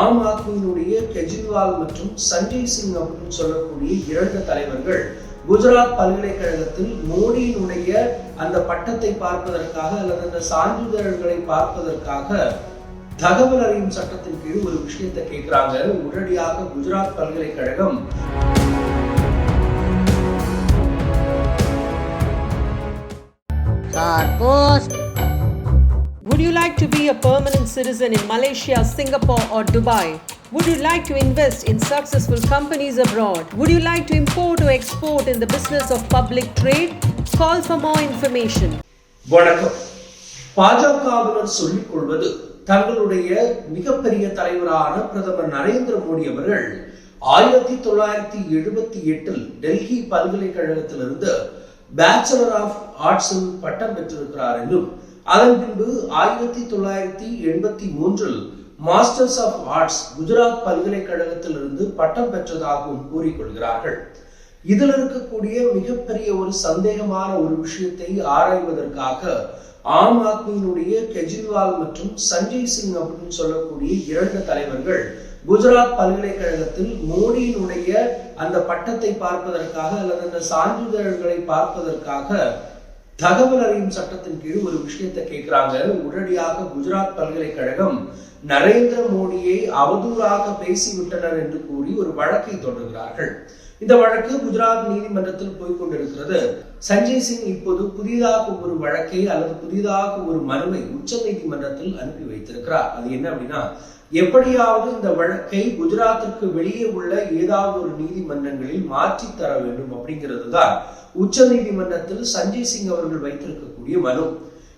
ஆம் ஆத்மியினுடைய கெஜ்ரிவால் மற்றும் சஞ்சய் சிங் அப்படின்னு சொல்லக்கூடிய இரண்டு தலைவர்கள் குஜராத் பல்கலைக்கழகத்தில் மோடியினுடைய அந்த பட்டத்தை பார்ப்பதற்காக அல்லது அந்த சான்றிதழ்களை பார்ப்பதற்காக தகவல் அறியும் சட்டத்தின் கீழ் ஒரு விஷயத்தை கேட்கிறாங்க. உடனடியாக குஜராத் பல்கலைக்கழகம் post Would you like to be a permanent citizen in Malaysia, Singapore, or Dubai? Would you like to invest in successful companies abroad? Would you like to import or export in the business of public trade? Call for more information. வணக்கம் பாஜகவினர் சொல்லிக் கொள்வது தங்களுடைய மிகப்பெரிய தலைவரான பிரதமர் நரேந்திர மோடி அவர்கள் ஆயிரத்தி தொள்ளாயிரத்தி எழுபத்தி எட்டில் டெல்லி பல்கலைக்கழகத்திலிருந்து பேச்சுலர் ஆஃப் ஆர்ட்ஸில் பட்டம் பெற்றிருக்கிறார் என்றும் அதன் பின்பு ஆயிரத்தி தொள்ளாயிரத்தி எண்பத்தி மூன்றில் மாஸ்டர்ஸ் ஆஃப் ஆர்ட்ஸ் குஜராத் பல்கலைக்கழகத்திலிருந்து பட்டம் பெற்றதாகவும் கூறிக்கொள்கிறார்கள். இதில் இருக்கக்கூடிய மிகப்பெரிய ஒரு சந்தேகமான ஒரு விஷயத்தை ஆராய்வதற்காக ஆம் ஆத்மியினுடைய கெஜ்ரிவால் மற்றும் சஞ்சய் சிங் அப்படின்னு சொல்லக்கூடிய இரண்டு தலைவர்கள் குஜராத் பல்கலைக்கழகத்தில் மோடியினுடைய அந்த பட்டத்தை பார்ப்பதற்காக அல்லது அந்த சான்றிதழ்களை பார்ப்பதற்காக தகவல் அறியும் சட்டத்தின் கீழ் ஒரு விஷயத்தை கேட்கிறாங்க. உடனடியாக குஜராத் பல்கலைக்கழகம் நரேந்திர மோடியை அவதூறாக பேசிவிட்டனர் என்று கூறி ஒரு வழக்கை தொடர்கிறார்கள். இந்த வழக்கு குஜராத் நீதிமன்றத்தில் போய்கொண்டிருக்கிறது சஞ்சய் சிங் இப்போது புதிதாக ஒரு வழக்கை அல்லது புதிதாக ஒரு மனுவை உச்ச நீதிமன்றத்தில் அனுப்பி வைத்திருக்கிறார். அது என்ன அப்படின்னா எப்படியாவது இந்த வழக்கை குஜராத்திற்கு வெளியே உள்ள ஏதாவது ஒரு நீதிமன்றங்களில் மாற்றி தர வேண்டும் அப்படிங்கிறது தான் உச்ச நீதிமன்றத்தில் சஞ்சய் சிங் அவர்கள் வைத்திருக்கக்கூடிய மனு.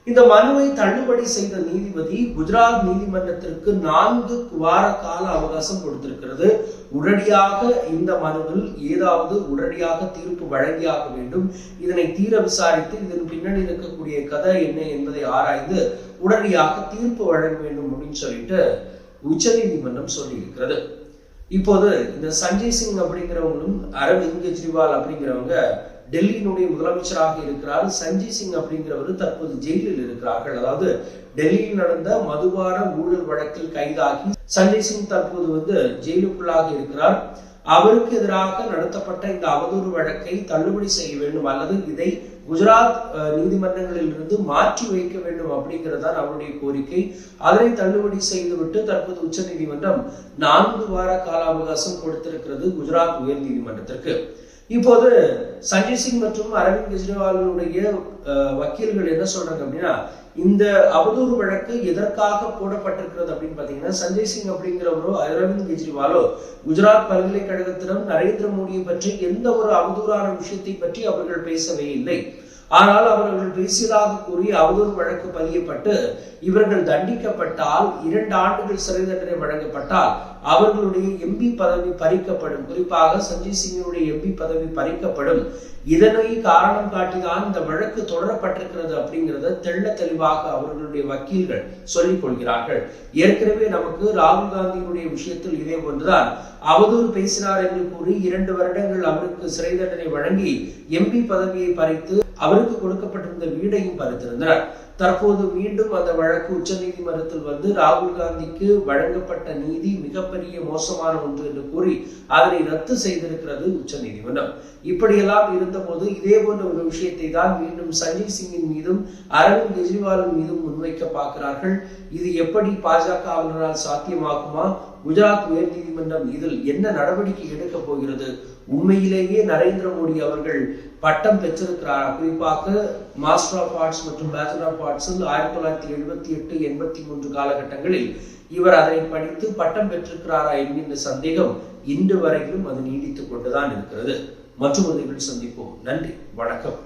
இந்த மனுவை தள்ளுபடி செய்த நீதிபதி குஜராத் நீதிமன்றத்திற்கு நான்கு வார கால அவகாசம் கொடுத்திருக்கிறது. உடனடியாக இந்த மனுவில் ஏதாவது உடனடியாக தீர்ப்பு வழங்கியாக வேண்டும். இதனை தீர விசாரித்து இதன் பின்னணி இருக்கக்கூடிய கதை என்ன என்பதை ஆராய்ந்து உடனடியாக தீர்ப்பு வழங்க வேண்டும் அப்படின்னு சொல்லிட்டு உச்ச நீதிமன்றம் சொல்லியிருக்கிறது. இப்போது இந்த சஞ்சய் சிங் அப்படிங்கிறவங்களும் அரவிந்த் கெஜ்ரிவால் அப்படிங்கிறவங்க டெல்லியினுடைய முதலமைச்சராக இருக்கிறார். சஞ்சய் சிங் அப்படிங்கிறவர் தற்போது ஜெயிலில் இருக்கிறார்கள். அதாவது டெல்லியில் நடந்த மதுவார ஊழல் வழக்கில் கைதாகி சஞ்சய் சிங் தற்போது வந்து ஜெயிலுக்குள்ளாக இருக்கிறார். அவருக்கு எதிராக நடத்தப்பட்ட இந்த அவதூறு வழக்கை தள்ளுபடி செய்ய வேண்டும் அல்லது இதை குஜராத் நீதிமன்றங்களில் இருந்து மாற்றி வைக்க வேண்டும் அப்படிங்கிறதான் அவருடைய கோரிக்கை. அதனை தள்ளுபடி செய்துவிட்டு தற்போது உச்ச நீதிமன்றம் நான்கு வார கால அவகாசம் கொடுத்திருக்கிறது குஜராத் உயர் நீதிமன்றத்திற்கு. இப்போது சஞ்சய் சிங் மற்றும் அரவிந்த் கெஜ்ரிவாலுடைய வக்கீல்கள் என்ன சொல்றாங்க அப்படின்னா இந்த அவதூறு வழக்கு எதற்காக போடப்பட்டிருக்கிறது அப்படின்னு பாத்தீங்கன்னா சஞ்சய் சிங் அப்படிங்கிறவரோ அரவிந்த் கெஜ்ரிவாலோ குஜராத் பல்கலைக்கழகத்திடம் நரேந்திர மோடியை பற்றி எந்த ஒரு அவதூறான விஷயத்தை பற்றி அவர்கள் பேசவே இல்லை. ஆனால் அவர்கள் பேசியதாக கூறி அவதூறு வழக்கு பதியப்பட்டு இவர்கள் தண்டிக்கப்பட்டால் இரண்டு ஆண்டுகள் சிறை தண்டனை வழங்கப்பட்டால் அவர்களுடைய எம்பி பதவி பறிக்கப்படும். குறிப்பாக சஞ்சய் சிங்கினுடைய எம்பி பதவி பறிக்கப்படும். இதனை காரணம் காட்டிதான் இந்த வழக்கு தொடரப்பட்டிருக்கிறது அப்படிங்கிறத தெள்ள தெளிவாக அவர்களுடைய வக்கீல்கள் சொல்லிக் கொள்கிறார்கள். ஏற்கனவே நமக்கு ராகுல் காந்தியினுடைய விஷயத்தில் இதே போன்றுதான் அவதூறு பேசினார் என்று கூறி இரண்டு வருடங்கள் அவருக்கு சிறை தண்டனை வழங்கி எம்பி பதவியை பறித்து அவருக்கு கொடுக்கப்பட்டிருந்த வீடையும் பறித்திருந்தனர் தற்போது மீண்டும் அந்த வழக்கு உச்ச நீதிமன்றத்தில் வந்து ராகுல் காந்திக்கு வழங்கப்பட்ட நீதி மிகப்பெரிய மோசமான ஒன்று என்று கூறி அதனை ரத்து செய்திருக்கிறது உச்ச நீதிமன்றம் இப்படியெல்லாம் இருந்தபோது இதே போன்ற ஒரு விஷயத்தை தான் மீண்டும் சஞ்சய் சிங்கின் மீதும் அரவிந்த் கெஜ்ரிவாலின் மீதும் முன்வைக்க பார்க்கிறார்கள். இது எப்படி பாஜகவினரால் சாத்தியமாகுமா? குஜராத் உயர் நீதிமன்றம் இதில் என்ன நடவடிக்கை எடுக்க போகிறது? உண்மையிலேயே நரேந்திர மோடி அவர்கள் பட்டம் பெற்றிருக்கிறார்? குறிப்பாக மாஸ்டர் ஆஃப் ஆர்ட்ஸ் மற்றும் பேச்சுலர் ஆஃப் ஆர்ட்ஸில் ஆயிரத்தி தொள்ளாயிரத்தி எழுபத்தி எட்டு எண்பத்தி மூன்று காலகட்டங்களில் இவர் அதனை படித்து பட்டம் பெற்றிருக்கிறாரா என்கின்ற சந்தேகம் இன்று வரையிலும் அது நீடித்துக் கொண்டுதான் இருக்கிறது. மற்றும் ஒரு நிகழ்ச்சி சந்திப்போம். நன்றி. வணக்கம்.